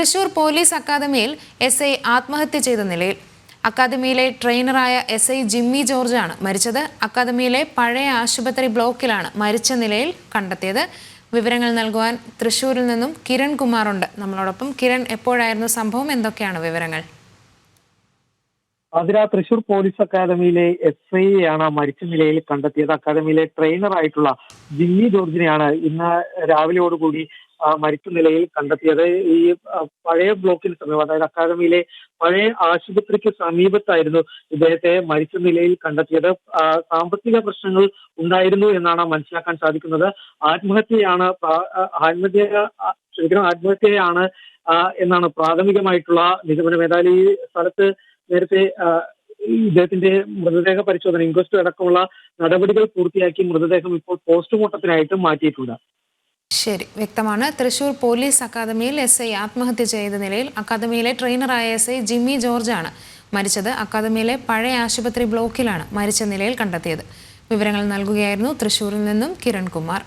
Thrissur police അക്കാദമിയിൽ S I ആത്മഹത്യ ചെയ്ത നിലയിൽ. അക്കാദമിയിലെ ട്രെയിനറായ എസ് ഐ ജിമ്മി ജോർജാണ് മരിച്ചത്. അക്കാദമിയിലെ പഴയ ആശുപത്രി ബ്ലോക്കിലാണ് മരിച്ച നിലയിൽ കണ്ടെത്തിയത്. വിവരങ്ങൾ നൽകുവാൻ തൃശൂരിൽ നിന്നും കിരൺ കുമാറുണ്ട്. നമ്മളോടൊപ്പം കിരൺ എപ്പോഴായിരുന്നു സംഭവം? എന്തൊക്കെയാണ് വിവരങ്ങൾ? അതിര തൃശൂർ പോലീസ് അക്കാദമിയിലെ എസ് ഐ ആണ് മരിച്ച നിലയിൽ കണ്ടെത്തിയത്. അക്കാദമിയിലെ ട്രെയിനർ ആയിട്ടുള്ള ജിമ്മി ജോർജിനെയാണ് ഇന്ന് രാവിലെയോടുകൂടി മരിച്ച നിലയിൽ കണ്ടെത്തിയത്. ഈ പഴയ ബ്ലോക്കിന് സമീപം അതായത് അക്കാദമിയിലെ പഴയ ആശുപത്രിക്ക് സമീപത്തായിരുന്നു ഇദ്ദേഹത്തെ മരിച്ച നിലയിൽ കണ്ടെത്തിയത്. സാമ്പത്തിക പ്രശ്നങ്ങൾ ഉണ്ടായിരുന്നു എന്നാണ് മനസ്സിലാക്കാൻ സാധിക്കുന്നത്. ആത്മഹത്യയാണ് ആത്മഹത്യ ശരിക്കും ആത്മഹത്യയാണ് എന്നാണ് പ്രാഥമികമായിട്ടുള്ള നിഗമനം. ഏതായാലും ഈ സ്ഥലത്ത് നേരത്തെ ഇദ്ദേഹത്തിന്റെ മൃതദേഹ പരിശോധന ഇൻക്വസ്റ്റ് അടക്കമുള്ള നടപടികൾ പൂർത്തിയാക്കി മൃതദേഹം ഇപ്പോൾ പോസ്റ്റ്മോർട്ടത്തിനായിട്ട് മാറ്റിയിട്ടുണ്ട്. ശരി വ്യക്തമാണ്. തൃശൂർ പോലീസ് അക്കാദമിയിൽ എസ് ഐ ആത്മഹത്യ ചെയ്ത നിലയിൽ അക്കാദമിയിലെ ട്രെയിനറായ എസ് ഐ ജിമ്മി ജോർജാണ് മരിച്ചത്. അക്കാദമിയിലെ പഴയ ആശുപത്രി ബ്ലോക്കിലാണ് മരിച്ച നിലയിൽ കണ്ടെത്തിയത്. വിവരങ്ങൾ നൽകുകയായിരുന്നു തൃശൂരിൽ നിന്നും കിരൺ കുമാർ